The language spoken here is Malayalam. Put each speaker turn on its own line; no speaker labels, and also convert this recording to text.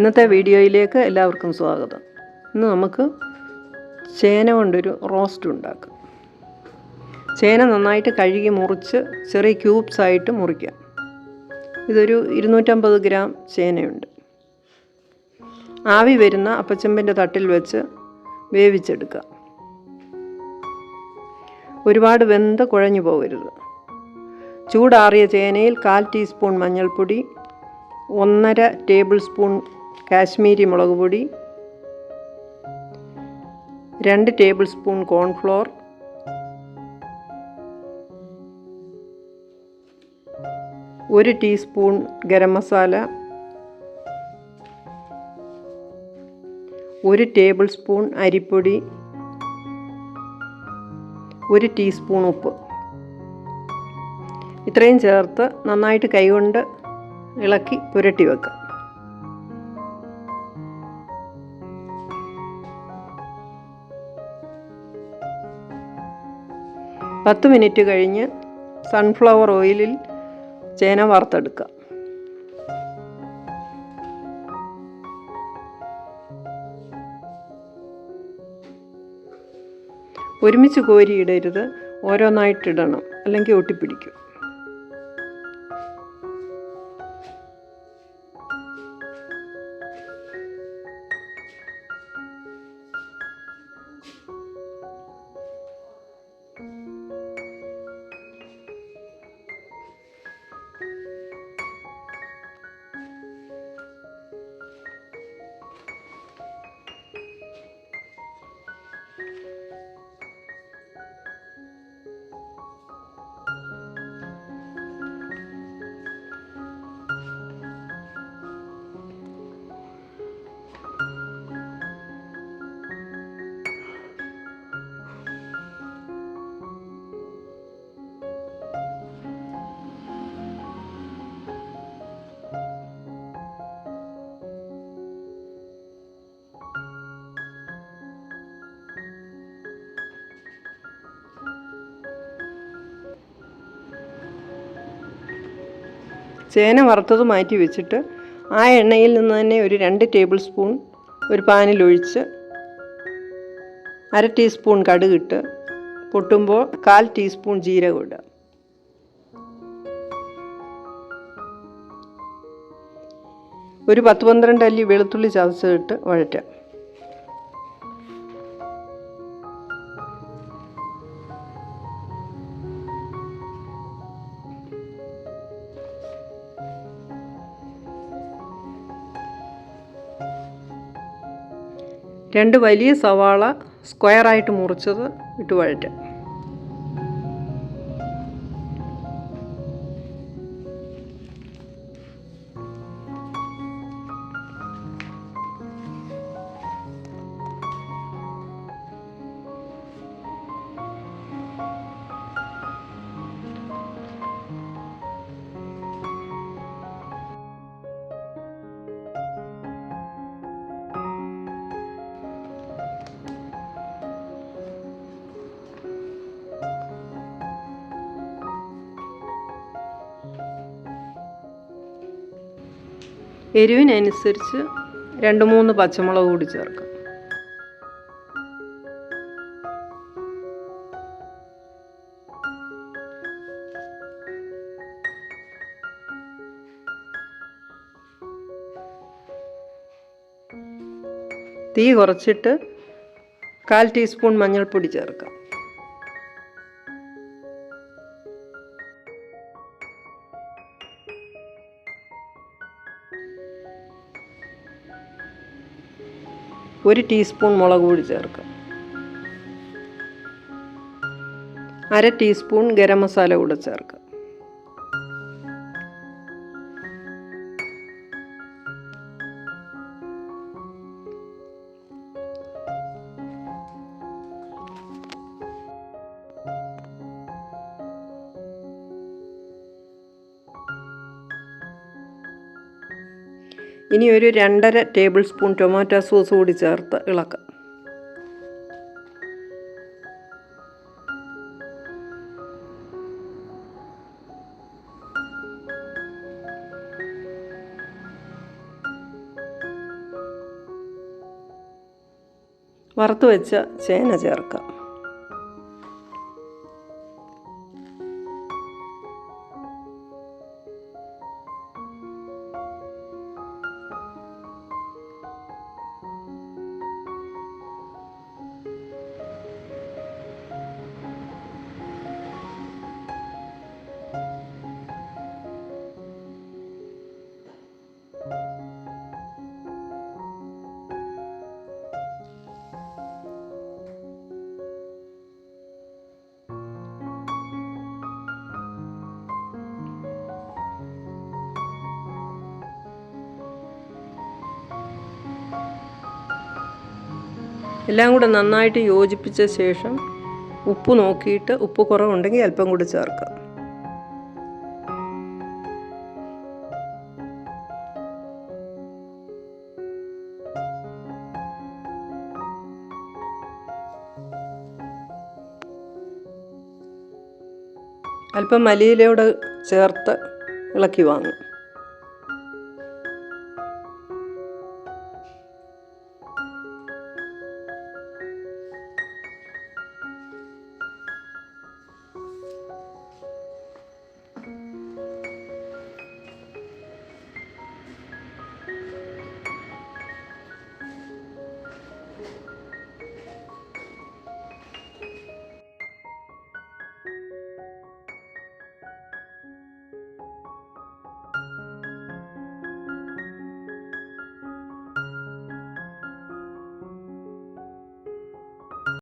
ഇന്നത്തെ വീഡിയോയിലേക്ക് എല്ലാവർക്കും സ്വാഗതം. ഇന്ന് നമുക്ക് ചേന കൊണ്ടൊരു റോസ്റ്റ് ഉണ്ടാക്കാം. ചേന നന്നായിട്ട് കഴുകി മുറിച്ച് ചെറിയ ക്യൂബ്സ് ആയിട്ട് മുറിക്കാം. ഇതൊരു ഇരുന്നൂറ്റമ്പത് ഗ്രാം ചേനയുണ്ട്. ആവി വരുന്ന അപ്പച്ചമ്പിന്റെ തട്ടിൽ വെച്ച് വേവിച്ചെടുക്കുക. ഒരുപാട് വെന്ത് കുഴഞ്ഞു പോകരുത്. ചൂടാറിയ ചേനയിൽ കാൽ ടീസ്പൂൺ മഞ്ഞൾപ്പൊടി ഒന്നര ടേബിൾ സ്പൂൺ കാശ്മീരി മുളക് പൊടി രണ്ട് ടേബിൾ സ്പൂൺ കോൺഫ്ലോർ ഒരു ടീസ്പൂൺ ഗരം മസാല ഒരു ടേബിൾ സ്പൂൺ അരിപ്പൊടി ഒരു ടീസ്പൂൺ ഉപ്പ്. ഇത്രയും ചേർത്ത് നന്നായിട്ട് കൈകൊണ്ട് ഇളക്കി പുരട്ടി വെക്കാം പത്ത് മിനിറ്റ് കഴിഞ്ഞ് സൺഫ്ലവർ ഓയിലിൽ ചേന വറുത്തെടുക്കുക ഒരുമിച്ച് കോരിയിടരുത് ഓരോന്നായിട്ടിടണം അല്ലെങ്കിൽ ഒട്ടിപ്പിടിക്കും. ചേന വറുത്തത് മാറ്റി വെച്ചിട്ട് ആ എണ്ണയിൽ നിന്ന് തന്നെ ഒരു രണ്ട് ടേബിൾ സ്പൂൺ ഒരു പാനിലൊഴിച്ച് അര ടീസ്പൂൺ കടുകിട്ട് പൊട്ടുമ്പോൾ കാൽ ടീസ്പൂൺ ജീരകം ഇടുക. ഒരു പത്ത് പന്ത്രണ്ട് അല്ലി വെളുത്തുള്ളി ചതച്ചിട്ട് വഴറ്റാം രണ്ട് വലിയ സവാള സ്ക്വയറായിട്ട് മുറിച്ചത് ഇട്ട് വഴറ്റാം എരിവിനനുസരിച്ച് രണ്ട് മൂന്ന് പച്ചമുളക് കൂടി ചേർക്കാം. തീ കുറച്ചിട്ട് കാൽ ടീസ്പൂൺ മഞ്ഞൾപ്പൊടി ചേർക്കാം. ഒരു ടീസ്പൂൺ മുളക് പൊടി ചേർക്കുക. അര ടീസ്പൂൺ ഗരം മസാല കൂടെ ചേർക്കാം ഇനി ഒരു രണ്ടര ടേബിൾ സ്പൂൺ ടൊമാറ്റോ സോസ് കൂടി ചേർത്ത് ഇളക്കുക വറുത്ത് വെച്ച ചേന ചേർക്കാം. എല്ലാം കൂടെ നന്നായിട്ട് യോജിപ്പിച്ച ശേഷം ഉപ്പ് നോക്കിയിട്ട് ഉപ്പ് കുറവുണ്ടെങ്കിൽ അല്പം കൂടി ചേർക്കാം. അല്പം മലിയിലൂടെ ചേർത്ത് ഇളക്കി വാങ്ങും.